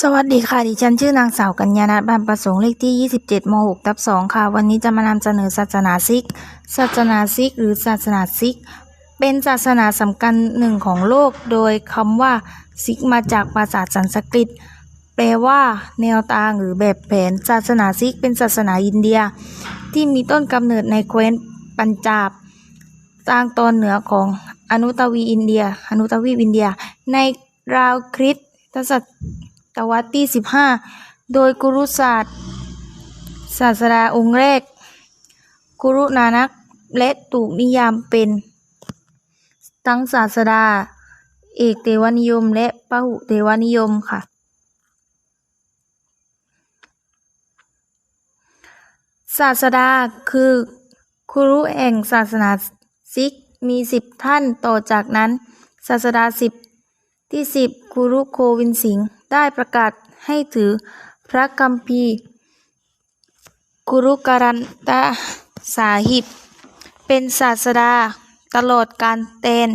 สวัสดีค่ะ ดิฉันชื่อนางสาวกัญญาณัฐบานประสงค์เลขที่ 27ม6ทับ2ค่ะ วันนี้จะมานำเสนอศาสนาซิก ศาสนาซิก หรือศาสนาซิก เป็นศาสนาสำคัญหนึ่งของโลก โดยคำว่าซิกมาจากภาษาสันสกฤต แปลว่า แนวทางหรือแบบแผน ศาสนาซิก เป็นศาสนาอินเดีย ที่มีต้นกำเนิดในแคว้นปัญจาบทางตอนเหนือของอนุตวีอินเดีย อนุตวีอินเดีย ในราวคริสตศต ตวรรษที่15 โดยกุรุศาสตร์ ศาสดาองค์แรก กุรุนานักและถูกนิยามเป็น ทั้งศาสดา เอกเทวนิยม และพหุเทวนิยมค่ะ ศาสดาคือครูแห่งศาสนาซิกมีสิบท่านต่อจากนั้น ศาสดาสิบที่สิบครูโควินสิง ได้ประกาศให้ถือพระคัมภีร์กุรุการันตะสาหิบ เป็นศาสดาตลอดการเตน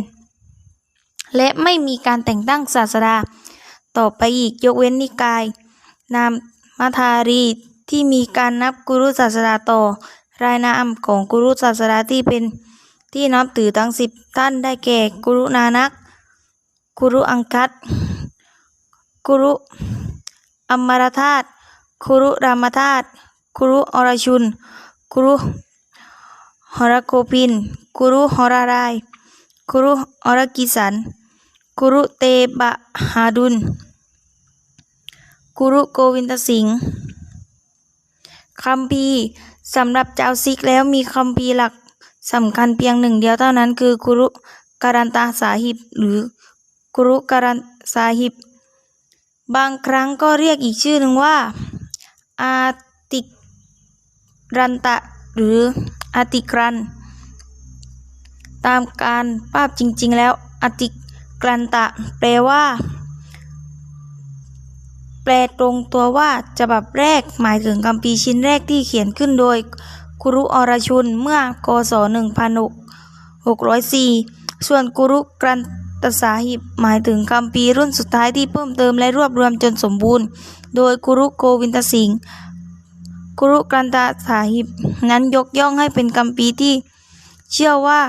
และไม่มีการแต่งตั้งศาสดา ต่อไปอีกยกเว้นนิกาย นามมัทารีที่มีการนับกุรุศาสดาต่อ รายนามของกุรุศาสดาที่เป็นที่นับถือทั้งสิบท่านได้แก่กุรุนานักกุรุอังคัต กุรุอมรธาตุกุรุรามธาตุกุรุอรชุนกุรุหรโคพินกุรุหรารายกุรุอรกิสันกุรุเตบะหาดุลกุรุโกวินทสิงห์คัมภีร์สำหรับชาวซิกแล้วมีคัมภีร์หลักสำคัญเพียงหนึ่งเดียวเท่านั้นคือกุรุการันตาสาหิบหรือกุรุการันสาหิบ บางครั้งก็เรียกอีกชื่อหนึ่งว่าอาติกรันตะ หรืออาติกรัน ตามการภาพจริง ๆ แล้วอาติกรันตะ แปลว่า แปลตรงตัวว่าฉบับแรกหมายถึงคัมภีชิ้นแรกที่เขียนขึ้นโดยกุรุอรชุนเมื่อ กศ1604 ส่วนกุรุกรัน ตสาหิบหมายถึงคัมภีรุ่นสุดท้ายที่เพิ่มเติมและรวบรวมจนสมบูรณ์ โดยกุรุโกวินทสิงห์กุรุกรันตาสาหิบนั้นยกย่องให้เป็นคัมภีที่เชื่อว่า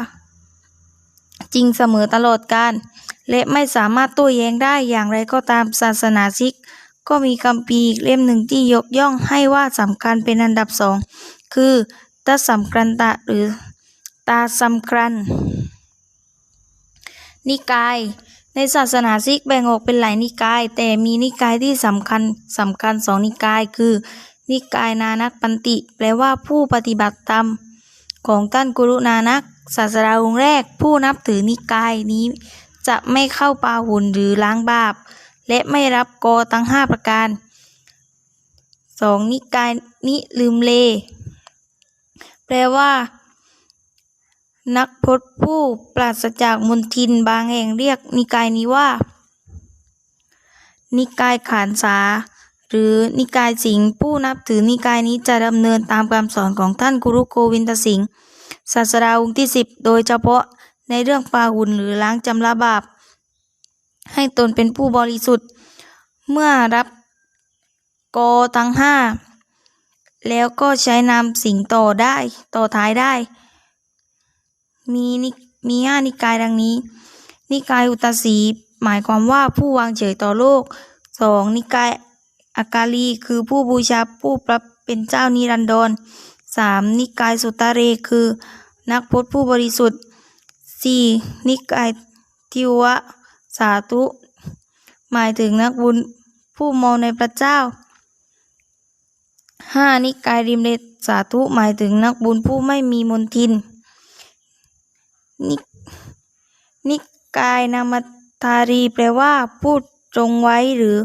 จริงเสมอตลอดกาลและไม่สามารถโต้แย้งได้อย่างไรก็ตามศาสนาซิก ก็มีคัมภีอีกเล่มหนึ่งที่ยกย่องให้ว่าสำคัญเป็นอันดับสองคือตัสัมกรันตะหรือตาสัมกรัน นิกาย ในศาสนาซิกแบ่งออกเป็นหลายนิกาย แต่มีนิกายที่สำคัญสำคัญสองนิกายคือ นิกายนานักปันติ แปลว่าผู้ปฏิบัติธรรม ของท่านกุรุนานักศาสดาองค์แรก ผู้นับถือนิกายนี้ จะไม่เข้าปาหุ่นหรือล้างบาป และไม่รับกอทั้งห้าประการสองนิกายนิลืมเล แปลว่า นักพจน์ผู้ปราศจากมนทินบางแห่งเรียกนิกายนี้ว่า นิกายขานสา หรือนิกายสิงห์ผู้นับถือนิกายนี้จะดำเนินตามคำสอนของท่านกุรุโกวินทสิงห์ศาสดาองค์ที่สิบโดยเฉพาะในเรื่องปาหุ่นหรือล้างจำระบาป ให้ตนเป็นผู้บริสุทธิ์ เมื่อรับกอทั้งห้าแล้วก็ใช้นามสิงต่อได้ต่อท้ายได้ มีนิมีห้านิกายดังนี้ นิกายอุตสีหมายความว่าผู้วางเฉยต่อโลกสองนิกายอากาลีคือผู้บูชาผู้ประเป็นเจ้านิรันดรสามนิกายสุตตเรคือนักพจน์ผู้บริสุทธิ์สี่นิกายทิวะสาธุ หมายถึงนักบุญผู้มองในพระเจ้าห้านิกายริมเลสาธุหมายถึงนักบุญผู้ไม่มีมนทิน นินิกายนามัตทารีแปลว่าผู้ตรงไว้หรือ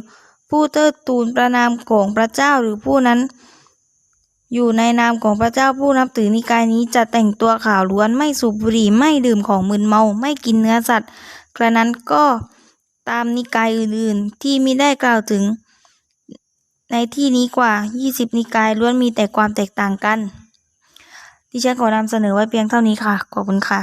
ผู้เทิดทูนประนามของพระเจ้าหรือผู้นั้น อยู่ในนามของพระเจ้าผู้นับถือนิกายนี้จะแต่งตัวขาวล้วนไม่สูบบุหรี่ไม่ดื่มของมึนเมาไม่กินเนื้อสัตว์ กระนั้นก็ตามนิกายอื่นๆ ที่มิได้กล่าวถึง ในที่นี้กว่า 20 นิกายล้วนมีแต่ความแตกต่างกัน ดิฉันขอนำเสนอไว้เพียงเท่านี้ค่ะ ขอบคุณค่ะ